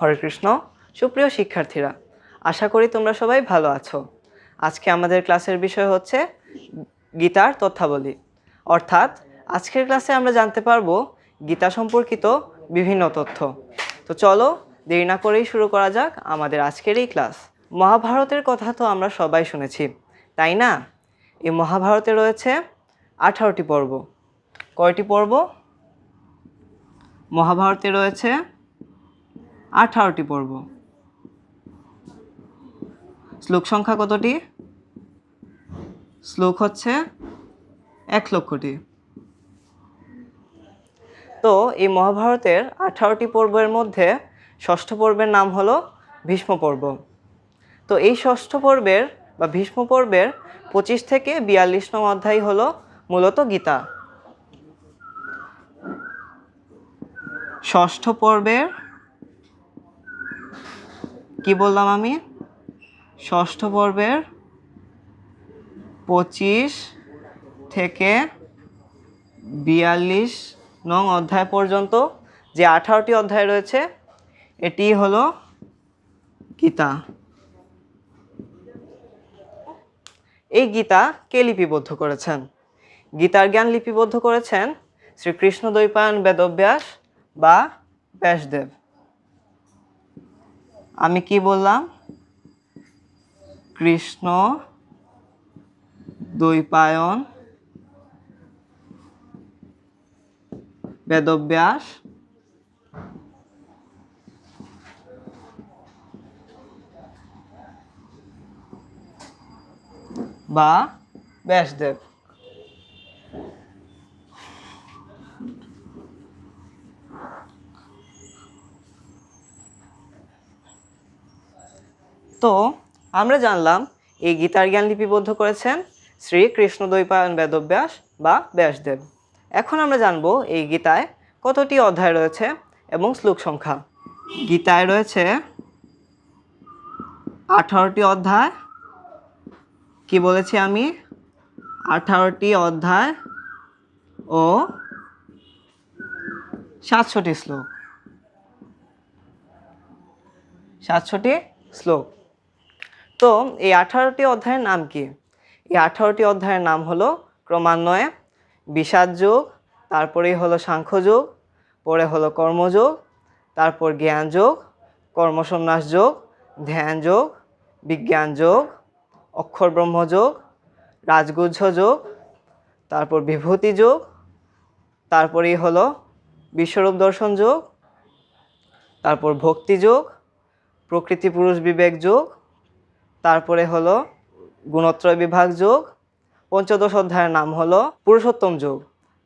হরে কৃষ্ণ, সুপ্রিয় শিক্ষার্থীরা, আশা করি তোমরা সবাই ভালো আছো। আজকে আমাদের ক্লাসের বিষয় হচ্ছে গীতার তথ্যাবলী। অর্থাৎ আজকের ক্লাসে আমরা জানতে পারব গীতা সম্পর্কিত বিভিন্ন তথ্য। তো চলো, দেরি না করেই শুরু করা যাক আমাদের আজকের এই ক্লাস। মহাভারতের কথা তো আমরা সবাই শুনেছি, তাই না? এই মহাভারতে রয়েছে আঠারোটি পর্ব। কয়টি পর্ব? মহাভারতে রয়েছে আঠারোটি পর্ব শ্লোক সংখ্যা কতটি? শ্লোক হচ্ছে এক লক্ষটি। তো এই মহাভারতের আঠারোটি পর্বের মধ্যে ষষ্ঠ পর্বের নাম হলো ভীষ্ম পর্ব। তো এই ষষ্ঠ পর্বের বা ভীষ্ম পর্বের পঁচিশ থেকে বিয়াল্লিশ নং অধ্যায় হলো মূলত গীতা। ষষ্ঠ পর্বের কি বললাম আমি? ষষ্ঠ পর্বের পঁচিশ থেকে বিয়াল্লিশ নং অধ্যায় পর্যন্ত যে আঠারোটি অধ্যায় রয়েছে, এটি হলো গীতা। এই গীতা কে লিপিবদ্ধ করেছেন? গীতার জ্ঞান লিপিবদ্ধ করেছেন শ্রীকৃষ্ণ দ্বৈপায়ন বেদব্যাস বা ব্যাসদেব। আমি কি বললাম? কৃষ্ণ দ্বৈপায়ন বেদব্যাস বা ব্যাসদেব। তো আমরা জানলাম এই গীতার জ্ঞান লিপিবদ্ধ করেছেন শ্রী কৃষ্ণ দ্বৈপায়ন বেদব্যাস বা ব্যাসদেব। এখন আমরা জানব এই গীতায় কতটি অধ্যায় রয়েছে এবং শ্লোক সংখ্যা। গীতায় রয়েছে আঠারোটি অধ্যায়। কি বলেছি আমি? আঠারোটি অধ্যায় ও সাতশোটি শ্লোক। সাতশোটি শ্লোক। তো এই আঠারোটি অধ্যায়ের নাম কি? এই আঠারোটি অধ্যায়ের নাম হলো ক্রমান্বয়ে বিষাদ যোগ, তারপরেই হলো সাংখ্যযোগ পরে হলো কর্মযোগ তারপর জ্ঞান যোগ, কর্মসন্ন্যাস যোগ, ধ্যান যোগ, বিজ্ঞান যোগ, অক্ষর ব্রহ্মযোগ রাজগুহ্য যোগ, তারপর বিভূতি যোগ, তারপরেই হলো বিশ্বরূপ দর্শন যোগ, তারপর ভক্তি যোগ, প্রকৃতি পুরুষ বিবেক যোগ তারপরে হলো গুণত্রয় বিভাগ যোগ, পঞ্চদশ অধ্যায়ের নাম হলো পুরুষোত্তম যোগ।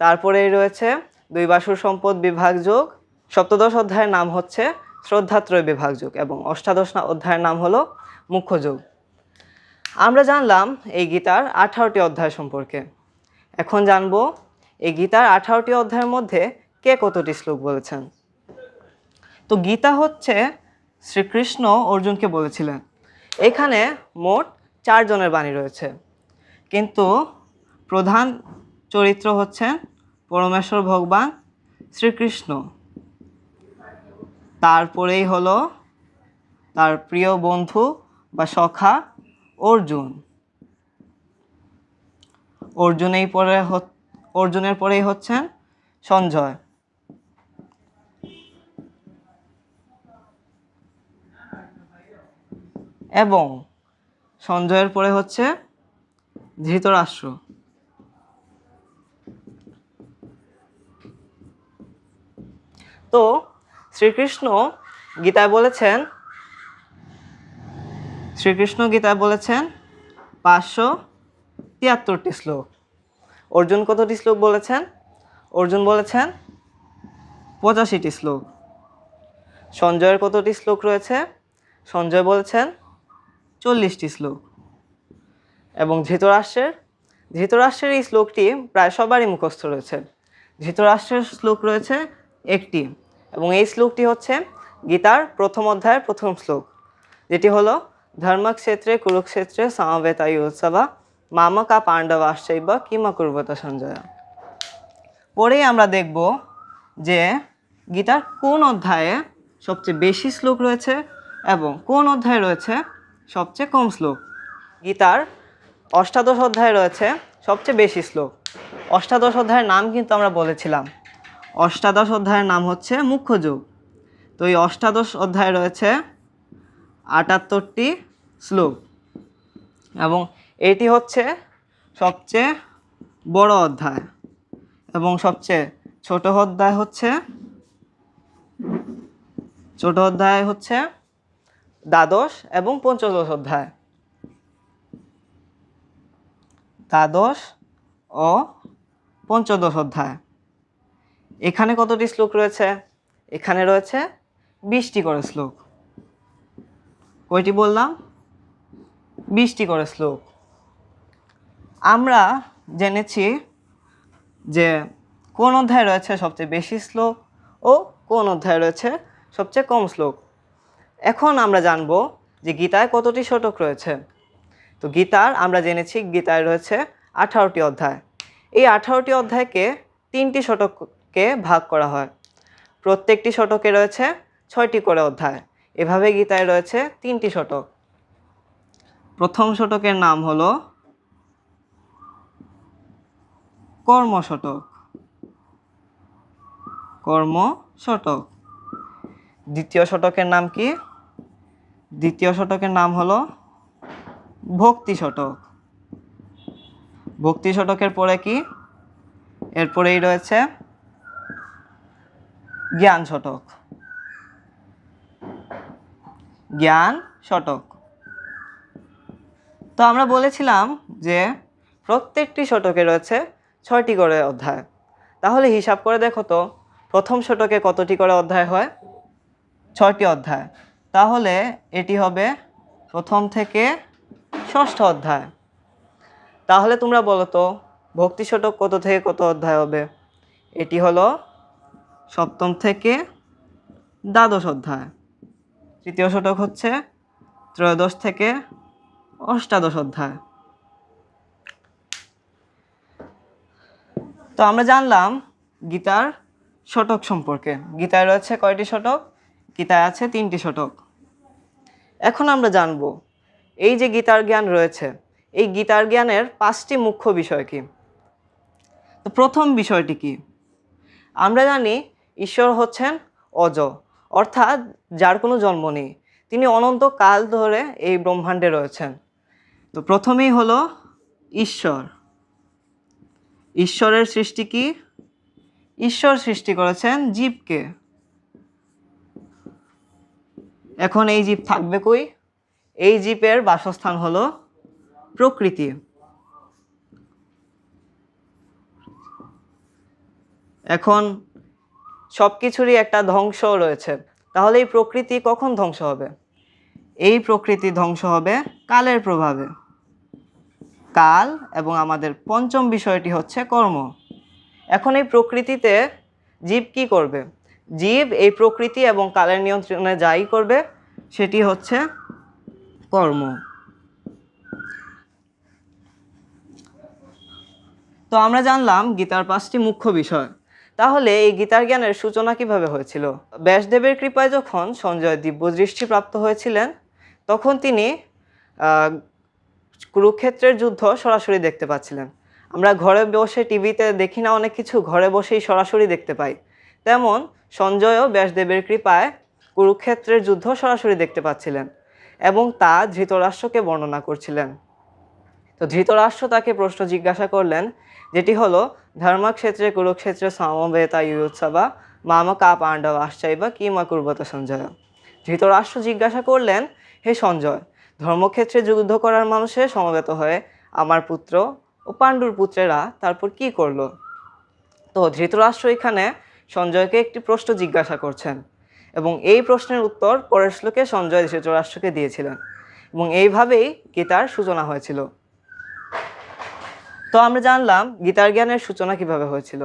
তারপরেই রয়েছে দুই বাসুর সম্পদ বিভাগ যোগ, সপ্তদশ অধ্যায়ের নাম হচ্ছে শ্রদ্ধাত্রয় বিভাগ যোগ এবং অষ্টাদশ অধ্যায়ের নাম হলো মুখ্য যোগ। আমরা জানলাম এই গীতার আঠারোটি অধ্যায় সম্পর্কে। এখন জানব এই গীতার আঠারোটি অধ্যায়ের মধ্যে কে কতটি শ্লোক বলেছেন। তো গীতা হচ্ছে শ্রীকৃষ্ণ অর্জুনকে বলেছিলেন। এখানে মোট চারজনের বাণী রয়েছে। কিন্তু প্রধান চরিত্র হচ্ছেন পরমেশ্বর ভগবান শ্রীকৃষ্ণ। তারপরেই হলো তার প্রিয় বন্ধু বা সখা অর্জুন। অর্জুনেই পরে অর্জুনের পরেই হচ্ছেন সঞ্জয়। এবং সঞ্জয়ের পরে হচ্ছে ধৃতরাষ্ট্র। তো শ্রীকৃষ্ণ গীতায় বলেছেন, শ্রীকৃষ্ণ গীতায় বলেছেন পাঁচশো তিয়াত্তরটি শ্লোক। অর্জুন কতটি শ্লোক বলেছেন? অর্জুন বলেছেন পঁচাশিটি শ্লোক। সঞ্জয়ের কতটি শ্লোক রয়েছে? সঞ্জয় বলেছেন চল্লিশটি শ্লোক। এবং ধৃতরাষ্ট্রের ধৃতরাষ্ট্রের এই শ্লোকটি প্রায় সবারই মুখস্থ রয়েছে। ধৃতরাষ্ট্রের শ্লোক রয়েছে একটি, এবং এই শ্লোকটি হচ্ছে গীতার প্রথম অধ্যায়ের প্রথম শ্লোক, যেটি হলো, ধর্মক্ষেত্রে, কুরুক্ষেত্রে সমবেতায়ু উৎসবা, মামকা পাণ্ডবাশ্চৈব কিমা কুর্বত সঞ্জয়। পরেই আমরা দেখব যে গীতার কোন অধ্যায়ে সবচেয়ে বেশি শ্লোক রয়েছে এবং কোন অধ্যায়ে রয়েছে সবচেয়ে কম শ্লোক। গীতার অষ্টাদশ অধ্যায় রয়েছে সবচেয়ে বেশি শ্লোক। অষ্টাদশ অধ্যায়ের নাম কিন্তু আমরা বলেছিলাম। অষ্টাদশ অধ্যায়ের নাম হচ্ছে মুখ্য যোগ। তো এই অষ্টাদশ অধ্যায় রয়েছে আটাত্তরটি শ্লোক এবং এটি হচ্ছে সবচেয়ে বড় অধ্যায় এবং সবচেয়ে ছোট অধ্যায় হচ্ছে, ছোট অধ্যায় হচ্ছে দ্বাদশ এবং পঞ্চদশ অধ্যায়। দ্বাদশ ও পঞ্চদশ অধ্যায়। এখানে কতটি শ্লোক রয়েছে? এখানে রয়েছে বিশটি করে শ্লোক। কয়টি বললাম? বিশটি করে শ্লোক। আমরা জেনেছি যে কোন অধ্যায় রয়েছে সবচেয়ে বেশি শ্লোক ও কোন অধ্যায় রয়েছে সবচেয়ে কম শ্লোক। এখন আমরা জানব যে গীতায় কতটি শতক রয়েছে। তো গীতার, আমরা জেনেছি গীতায় রয়েছে আঠারোটি অধ্যায়। এই আঠারোটি অধ্যায়কে তিনটি শতককে ভাগ করা হয়। প্রত্যেকটি শতকে রয়েছে ছয়টি করে অধ্যায়। এভাবে গীতায় রয়েছে তিনটি শতক। প্রথম শতকের নাম হলো কর্ম শতক। কর্ম শতক। দ্বিতীয় শতকের নাম কি? দ্বিতীয় শতকের নাম হলো ভক্তি শতক। ভক্তি শতকের পরে কি? এরপরেই রয়েছে জ্ঞান শতক। জ্ঞান শতক। তো আমরা বলেছিলাম যে প্রত্যেকটি শতকে রয়েছে ছয়টি করে অধ্যায়। তাহলে হিসাব করে দেখো তো, প্রথম শতকে কতটি করে অধ্যায় হয়? ছয়টি অধ্যায়। তাহলে এটি হবে প্রথম থেকে ষষ্ঠ অধ্যায়। তাহলে তোমরা বলো তো, ভক্তি শতক কত থেকে কত অধ্যায় হবে? এটি হলো সপ্তম থেকে দ্বাদশ অধ্যায়। তৃতীয় শতক হচ্ছে ত্রয়োদশ থেকে অষ্টাদশ অধ্যায়। তো আমরা জানলাম গীতার শতক সম্পর্কে। গীতায় রয়েছে কয়টি শতক গীতায় আছে তিনটি শতক। এখন আমরা জানব, এই যে গীতার জ্ঞান রয়েছে, এই গীতার জ্ঞানের পাঁচটি মুখ্য বিষয় কি? তো প্রথম বিষয়টি কি? আমরা জানি ঈশ্বর হচ্ছেন অজ, অর্থাৎ যার কোনো জন্ম নেই। তিনি অনন্ত কাল ধরে এই ব্রহ্মাণ্ডে রয়েছেন। তো প্রথমেই হলো ঈশ্বর। ঈশ্বরের সৃষ্টি কি? ঈশ্বর সৃষ্টি করেছেন জীবকে। এখন এই জীব থাকবে কই? এই জীবের বাসস্থান হলো প্রকৃতি। এখন সব কিছুরই একটা ধ্বংস রয়েছে। তাহলে এই প্রকৃতি কখন ধ্বংস হবে? এই প্রকৃতি ধ্বংস হবে কালের প্রভাবে। কাল এবং আমাদের পঞ্চম বিষয়টি হচ্ছে কর্ম। এখন এই প্রকৃতিতে জীব কি করবে? জীব এই প্রকৃতি এবং কালের নিয়ন্ত্রণে যাই করবে, সেটি হচ্ছে কর্ম। তো আমরা জানলাম গীতার পাঁচটি মুখ্য বিষয়। তাহলে এই গীতার জ্ঞানের সূচনা কীভাবে হয়েছিল? ব্যাসদেবের কৃপায় যখন সঞ্জয় দিব্য দৃষ্টি প্রাপ্ত হয়েছিলেন, তখন তিনি কুরুক্ষেত্রের যুদ্ধ সরাসরি দেখতে পাচ্ছিলেন। আমরা ঘরে বসে টিভিতে দেখি না অনেক কিছু, ঘরে বসেই সরাসরি দেখতে পাই। তেমন সঞ্জয়ও ব্যাসদেবের কৃপায় কুরুক্ষেত্রের যুদ্ধ সরাসরি দেখতে পাচ্ছিলেন এবং তা ধৃতরাষ্ট্রকে বর্ণনা করছিলেন। তো ধৃতরাষ্ট্র তাকে প্রশ্ন জিজ্ঞাসা করলেন, যেটি হলো, ধর্মক্ষেত্রে কুরুক্ষেত্রে সমবেতা ইউৎসবা, মামা কা পাণ্ডব আশ্চাইবা কিমা কুর্বত সঞ্জয়। ধৃতরাষ্ট্র জিজ্ঞাসা করলেন, হে সঞ্জয়, ধর্মক্ষেত্রে যুদ্ধ করার মানুষে সমবেত হয়ে আমার পুত্র ও পাণ্ডুর পুত্রেরা তারপর কি করল? তো ধৃতরাষ্ট্র এখানে সঞ্জয়কে একটি প্রশ্ন জিজ্ঞাসা করছেন এবং এই প্রশ্নের উত্তর পরের শ্লোকে সঞ্জয় ধৃতরাষ্ট্রকে দিয়েছিলেন এবং এইভাবেই গীতার সূচনা হয়েছিল। তো আমরা জানলাম গীতার জ্ঞানের সূচনা কীভাবে হয়েছিল।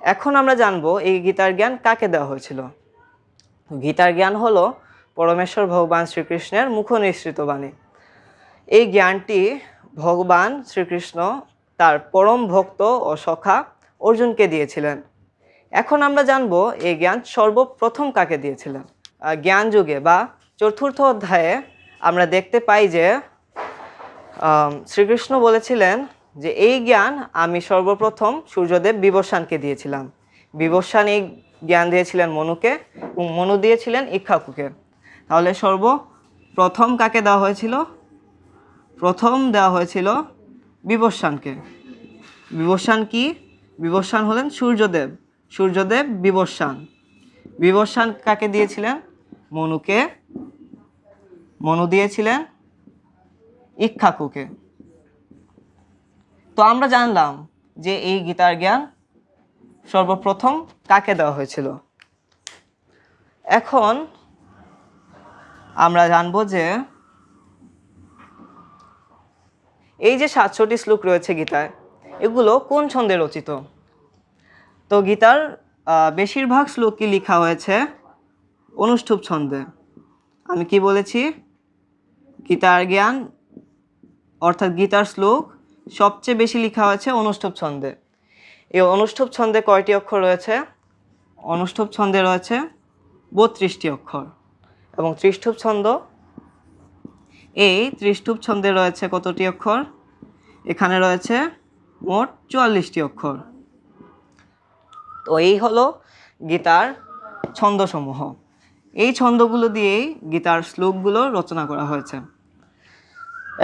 এখন আমরা জানব এই গীতার জ্ঞান কাকে দেওয়া হয়েছিল। গীতার জ্ঞান হলো পরমেশ্বর ভগবান শ্রীকৃষ্ণের মুখ নিঃসৃত বাণী। এই জ্ঞানটি ভগবান শ্রীকৃষ্ণ তার পরম ভক্ত ও সখা অর্জুনকে দিয়েছিলেন। এখন আমরা জানব এই জ্ঞান সর্বপ্রথম কাকে দিয়েছিলেন? জ্ঞান যুগে বা চতুর্থ অধ্যায়ে আমরা দেখতে পাই যে শ্রীকৃষ্ণ বলেছিলেন যে এই জ্ঞান আমি সর্বপ্রথম সূর্যদেব বিবস্বানকে দিয়েছিলাম। বিবস্বান এই জ্ঞান দিয়েছিলেন মনুকে এবং মনু দিয়েছিলেন ইক্ষাকুকে। তাহলে সর্বপ্রথম কাকে দেওয়া হয়েছিল? প্রথম দেওয়া হয়েছিল বিবস্বানকে বিবস্বান কি? বিবস্বান হলেন সূর্যদেব। সূর্যদেব বিবস্বান বিবস্বান কাকে দিয়েছিলেন? মনুকে। মনু দিয়েছিলেন ইক্ষাকুকে। তো আমরা জানলাম যে এই গীতার জ্ঞান সর্বপ্রথম কাকে দেওয়া হয়েছিল? এখন আমরা জানব যে এই যে সাতশোটি শ্লোক রয়েছে গীতায়, এগুলো কোন ছন্দে রচিত? তো গীতার বেশিরভাগ শ্লোকই লেখা হয়েছে অনুষ্ঠুপ ছন্দে। আমি কি বলেছি? গীতার জ্ঞান, অর্থাৎ গীতার শ্লোক, সবচেয়ে বেশি লেখা হয়েছে অনুষ্ঠুপ ছন্দে। এই অনুষ্ঠুপ ছন্দে কয়টি অক্ষর রয়েছে? অনুষ্ঠুপ ছন্দে রয়েছে বত্রিশটি অক্ষর এবং ত্রিষ্ঠুপ ছন্দ। এই ত্রিষ্ঠুপ ছন্দে রয়েছে কতটি অক্ষর? এখানে রয়েছে মোট চুয়াল্লিশটি অক্ষর। তো এই হলো গীতার ছন্দসমূহ। এই ছন্দগুলো দিয়েই গীতার শ্লোকগুলো রচনা করা হয়েছে।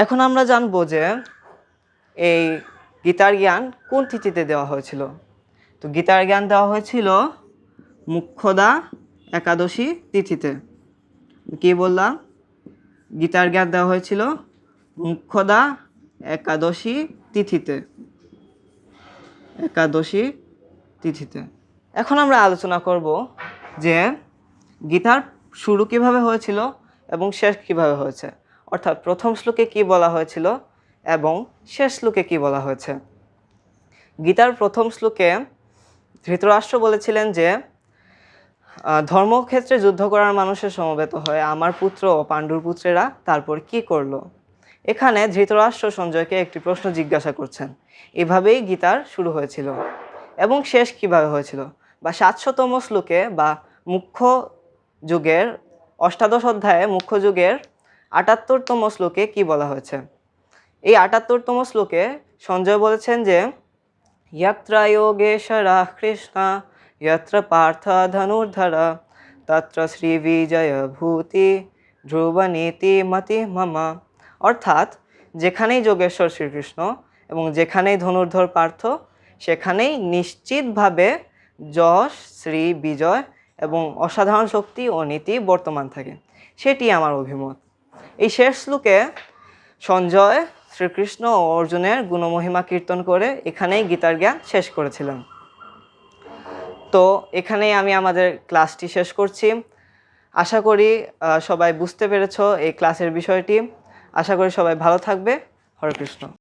এখন আমরা জানব যে এই গীতার জ্ঞান কোন তিথিতে দেওয়া হয়েছিল? তো গীতার জ্ঞান দেওয়া হয়েছিল মুখ্যদা একাদশী তিথিতে। কি বললাম? গীতার জ্ঞান দেওয়া হয়েছিল মুখ্যদা একাদশী তিথিতে। একাদশী তিথিতে। এখন আমরা আলোচনা করব যে গীতার শুরু কীভাবে হয়েছিল এবং শেষ কীভাবে হয়েছে। অর্থাৎ প্রথম শ্লোকে কি বলা হয়েছিল এবং শেষ শ্লোকে কি বলা হয়েছে। গীতার প্রথম শ্লোকে ধৃতরাষ্ট্র বলেছিলেন যে ধর্মক্ষেত্রে যুদ্ধ করার মানুষের সমবেত হয়ে আমার পুত্র ও পাণ্ডুর পুত্রেরা তারপর কি করল? এখানে ধৃতরাষ্ট্র সঞ্জয়কে একটি প্রশ্ন জিজ্ঞাসা করছেন। এভাবেই গীতার শুরু হয়েছিল। এবং শেষ কীভাবে হয়েছিল? বা সাতশতম শ্লোকে বা মুখ্য যুগের অষ্টাদশ অধ্যায়ে মুখ্য যুগের আটাত্তরতম শ্লোকে কি বলা হয়েছে? এই আটাত্তরতম শ্লোকে সঞ্জয় বলেছেন যে, ইয়াত্র যোগেশ্বরা কৃষ্ণা, ইয়াত্র পার্থ ধনুর্ধরা, তত্র শ্রী বিজয় ভূতি ধ্রুব নীতি মতি মামা। অর্থাৎ যেখানেই যোগেশ্বর শ্রীকৃষ্ণ এবং যেখানেই ধনুর্ধর পার্থ সেখানেই নিশ্চিতভাবে যশ, শ্রী, বিজয় এবং অসাধারণ শক্তি ও নীতি বর্তমান থাকে। সেটি আমার অভিমত। এই শেষ শ্লোকে সঞ্জয় শ্রীকৃষ্ণ ও অর্জুনের গুণমহিমা কীর্তন করে এখানেই গীতার জ্ঞান শেষ করেছিলেন। তো এখানেই আমি আমাদের ক্লাসটি শেষ করছি। আশা করি সবাই বুঝতে পেরেছ এই ক্লাসের বিষয়টি। আশা করি সবাই ভালো থাকবে। হরে কৃষ্ণ।